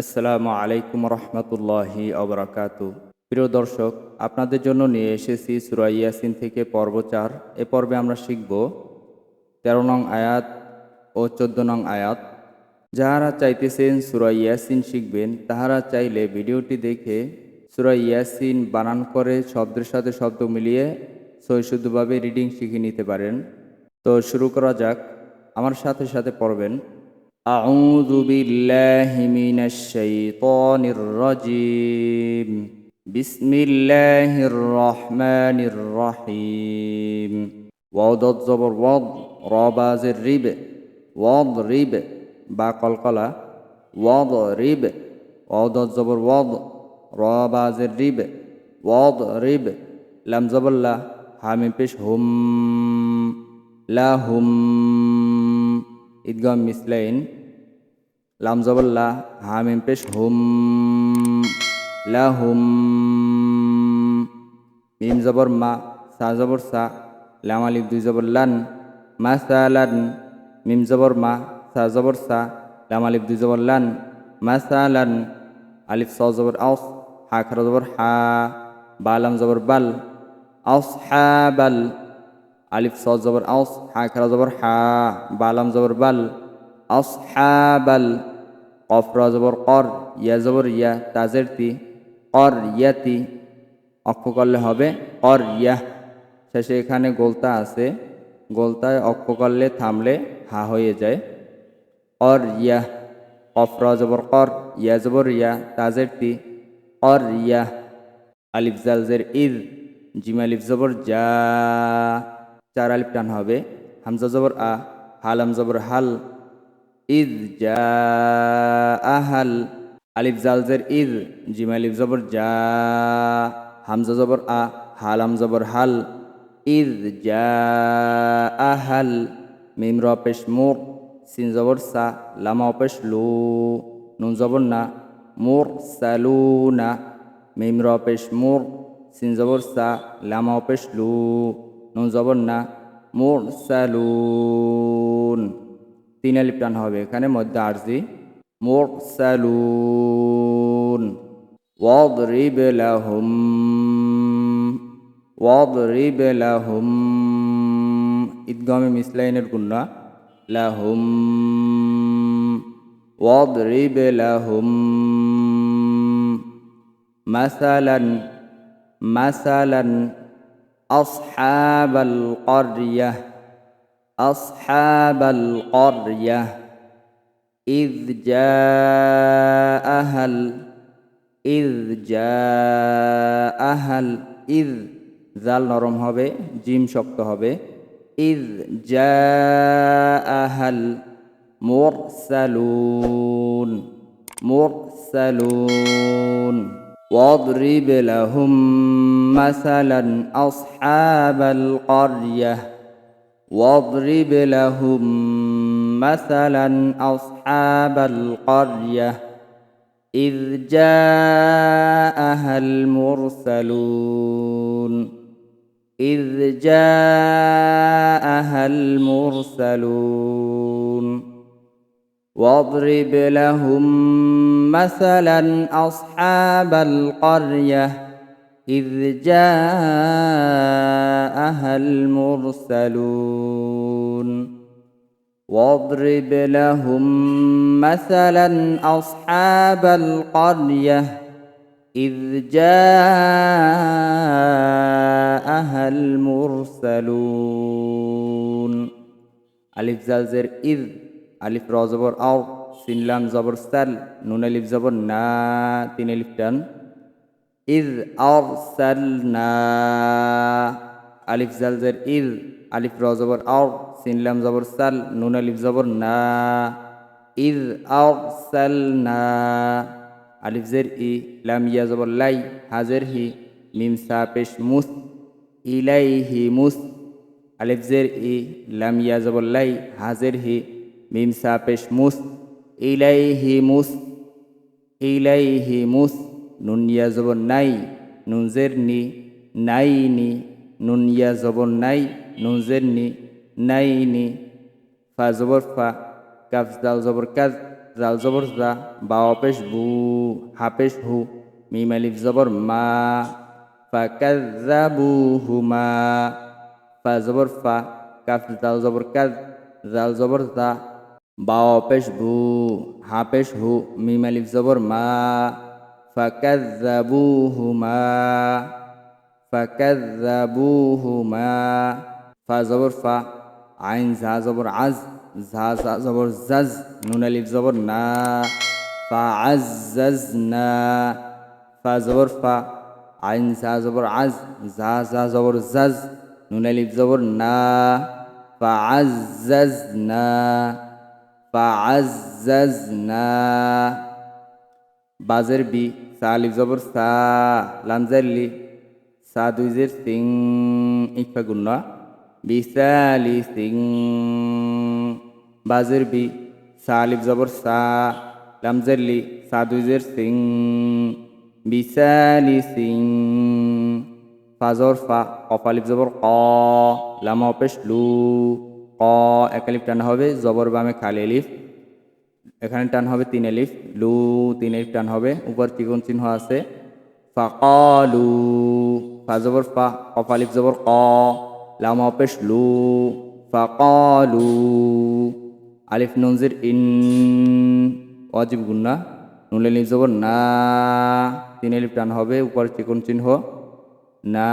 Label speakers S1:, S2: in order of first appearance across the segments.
S1: আসসালামু আলাইকুম রহমতুল্লাহি অবরাকাত। প্রিয় দর্শক, আপনাদের জন্য নিয়ে এসেছি সুরা ইয়াসিন থেকে পর্ব চার। এ পর্বে আমরা শিখব তেরো নং আয়াত ও চোদ্দ নং আয়াত। যাহারা চাইতেছেন সুরা ইয়াসিন শিখবেন, তাহারা চাইলে ভিডিওটি দেখে সুরা ইয়াসিন বানান করে শব্দের সাথে শব্দ মিলিয়ে সৈশুদ্ধভাবে রিডিং শিখে নিতে পারেন। তো শুরু করা যাক। আমার সাথে সাথে পড়বেন। أعوذ بالله من الشيطان الرجيم بسم الله الرحمن الرحيم وضد زبر وض راباز الرب وضرب باقل قلا وضرب وضد زبر وض راباز الرب وضرب لم زبر لا حامي بش هم لا هم إدغام مثلين লাম জবল্লা হামিম পেশ হুম লা হুম মিম জবর মা সা জবর সা লাম আলিফ দুই জবর লান মা সা লান মিম জবর মা সা জবর সা লাম আলিফ দুই জবর লান মা সা লান আলিফ স জবর আউস হা খর জবর হা বা লাম জবর বাল আউস হা বাল আলিফ স জবর আউস হা খরা জবর হা বালাম জবর বাল আউস হা বাল কফরা জবর কর ইয়া জবর ইয়া তাজের তি কর ইয়াতি অক্ষ করলে হবে কর ইয়া শেষে এখানে গোলতা আছে। গোলতায় অক্ষ করলে থামলে হা হয়ে যায়। কর ইয়া কফরা জবর কর ইয়া জবর ইয়া তাজের তি কর ইয়া আলিফ জালজের ইদ জিম আলিফ জবর যা চার আলিফ টান হবে। হামজা জবর আ হালাম জবর হাল ইদ যা আহাল আলিফ জালজের ইদ, জিম আলিফ জবর যা হামজা জবর আ হালাম জবর হাল। ইদ যা আহাল মিম র পেশ মুর, সিন জবর সা, লামা অপেশ লু, নুন জবর না, মুর সালুনা মিম র পেশ মুর, সিন জবর সা, লামা পেশ লু, নুন জবর না, মোর সালুন তিন আলিপ টান হবে এখানে মধ্যে আরজি মোর সালুন ওয়াদরিব লাহুম ওয়াদরিব লাহুম ঈদগামে মিসলাইনের গুন্না লাহুম ওয়াদরিব লাহুম মাসালান মাসালান أصحاب القرية أصحاب القرية إذ جاءها ال إذ جاءها ال إذ জাল নরম হবে জিম শক্ত হবে إذ جاءها المرسلون مرسلون واضرب لهم مثلا أصحاب القرية واضرب لهم مثلا أصحاب القرية إذ جاءها المرسلون إذ جاءها المرسلون واضرب لهم مثلا أصحاب القرية إذ جاءها المرسلون. واضرب لهم مثلا أصحاب القرية. إذ جاءها المرسلون. ألف زلزر إذ. ألف رازبر أرض أو. سين لام زبر سل نون ألف زبر نا. تين ألف تن. সাল না আলিফ জালজের ইজ আলিফ র জবর আও সিনলাম জবর সাল, নুন আলিফ জবর না। ইজ আও সাল না আলিফ জের ই, লাম ইয়া জবর লাই হাজের হি, মিম সা পেশ মুস, ইলাইহি মুস। আলিফ জের ই, লাম ইয়া জবর লাই হাজের হি, মিম সা পেশ মুস, ইলাইহি মুস ইলাইহি মুস। নুন ইয়া জবর নাই নুনজের নি, নাই নি, নুন ইয়া জবর নাই নুনজের নি, নাই নি। ফা জবর ফা, কাফ দাল জবর কাজ, জাল জবর জা, বা অপেশ বু হাপেশ হু, মিম আলিফ জবর মা ফাকাজ্জাবুহুমা ফা জবর ফা, কাফ জাল জবর কাজ, জাল জবর জা, বা অপেশ বু হাপেশ হু, মিম আলিফ জবর মা। فكذبوهما فكذبوهما فزبر فا عين زا زبر عز زا زا زبر زز نون الف زبر نا فعززنا فزبر فا عين زا زبر عز زا زا زبر زز نون الف زبر نا فعززنا فعززنا বাজের বি, সা আলিফ জবর, সা লামজার লি, সা দুইজের সিং ইকফা গুণ্য বিসালি সিং বাজের বি, সা আলিফ জবর, সা লামজার লি, সা দুইজের সিং বিসালি সিং ফাজর ফা অফালিফ জবর, ক, লামা অপেশ লু, ক একালিফ টানা হবে, জবর বামে খালি আলিফ এখানে টান হবে তিন এলিফ, লু তিন এলিফ টান হবে, উপর ত্রিকোণ চিহ্ন আছে ফাকালু ফা জবর ফা, কফ আলিফ জবর ক, লাম অপেশ লু ফাকালু আলিফ নঞ্জির ইন, অজিব গুন্না নুন এলিফ জবর না, তিন এলিফ টান হবে, উপর ত্রিকোণ চিহ্ন, না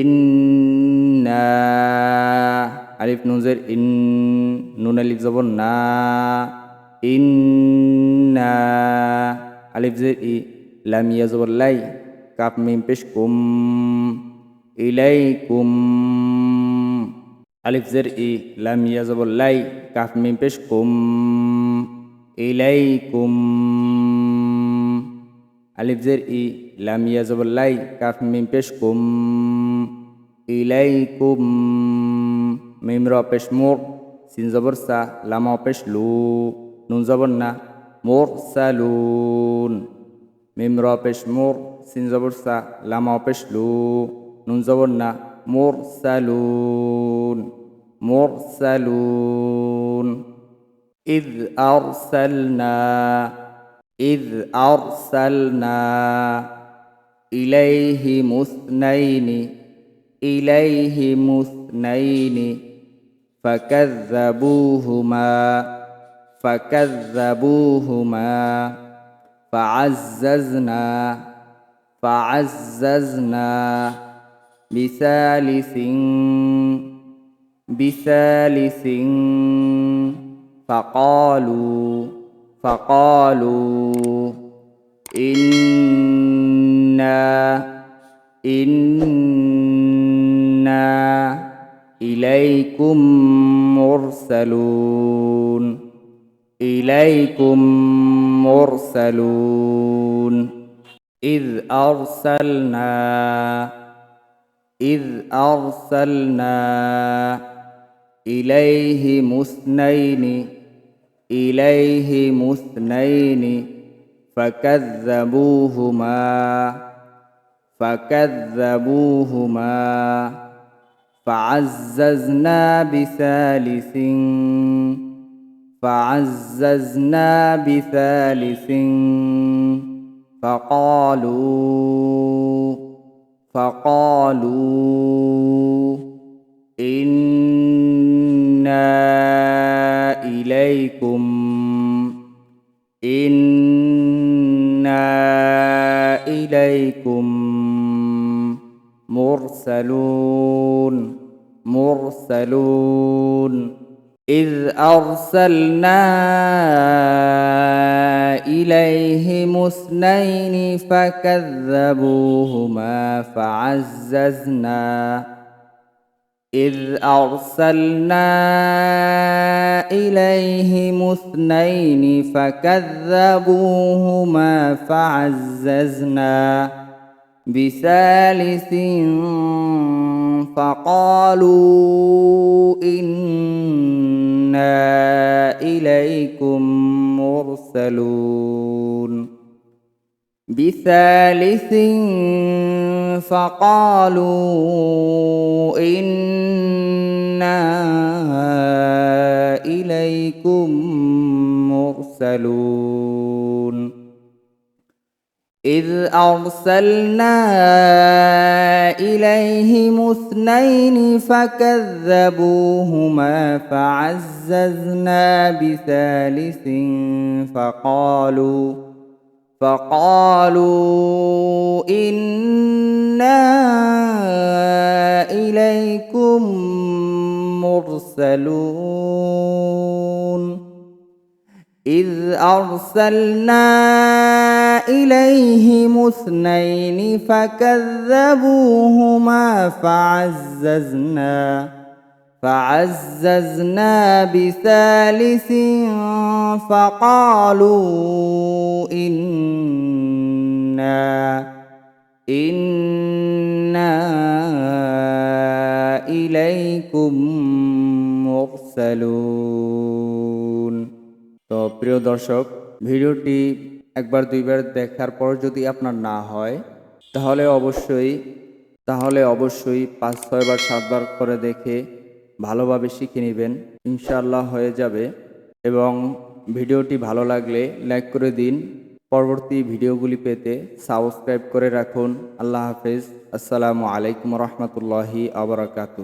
S1: ইন্না আলিফ নুনজের ইন, নুন আলিফ জবর না, ইন্না, আলিফ জের ই, লাম ইয়া জবর লাই কাপ মিম পেশ কুম, ইলাইকুম। আলিফ জের ই, লাম ইয়া জবর লাই কাপ মিম পেশ কুম, ইলাইকুম। আলিফ জের ই, লাম ইয়া জবর লাই, কাফ মিম পেশ কুম, ইলাইকুম। মিম ميم را مور سين زبر سا لما پیش لو. نون زبر نه مرسلون ميم را پیش مور سين زبر سا لما پیش لو. نون زبر نه مرسلون مرسلون إذ أرسلنا إذ أرسلنا إليهم اثنين إليهم اثنين. فكذبوهما فكذبوهما فعززنا فعززنا بثالث بثالث فقالوا فقالوا إنا إنا إليكم مرسلون. إليكم مرسلون. إذ أرسلنا إذ أرسلنا إليهم اثنين إليهم اثنين فكذبوهما فكذبوهما. فعززنا بثالث فعززنا بثالث فقالوا فقالوا إنا إليكم إنا إليكم مرسلون المرسلون إذ أرسلنا إليهم اثنين فكذبوهما فعززنا. إذ أرسلنا إليهم اثنين فكذبوهما فعززنا. بثالث فقالوا مرسلون بثالث فقالوا إنا إليكم مرسلون إذ أرسلنا إليهم اثنين فكذبوهما فعززنا بثالث فقالوا فقالوا إنا إليكم مرسلون. إذ أرسلنا إليهم اثنين فكذبوهما فعززنا فعززنا بثالث فقالوا إنا إنا إليكم مرسلون তো প্রিয় দর্শক ভিডিওটি একবার, দুইবার দেখার পর যদি আপনার না হয়, তাহলে অবশ্যই তাহলে অবশ্যই পাঁচ ছয়বার সাতবার করে দেখে ভালোভাবে শিখে নেবেন। ইনশাআল্লাহ হয়ে যাবে। এবং ভিডিওটি ভালো লাগলে লাইক করে দিন। পরবর্তী ভিডিওগুলি পেতে সাবস্ক্রাইব করে রাখুন। আল্লাহ হাফেজ। আসসালামু আলাইকুম রহমতুল্লাহি আবরাকাতু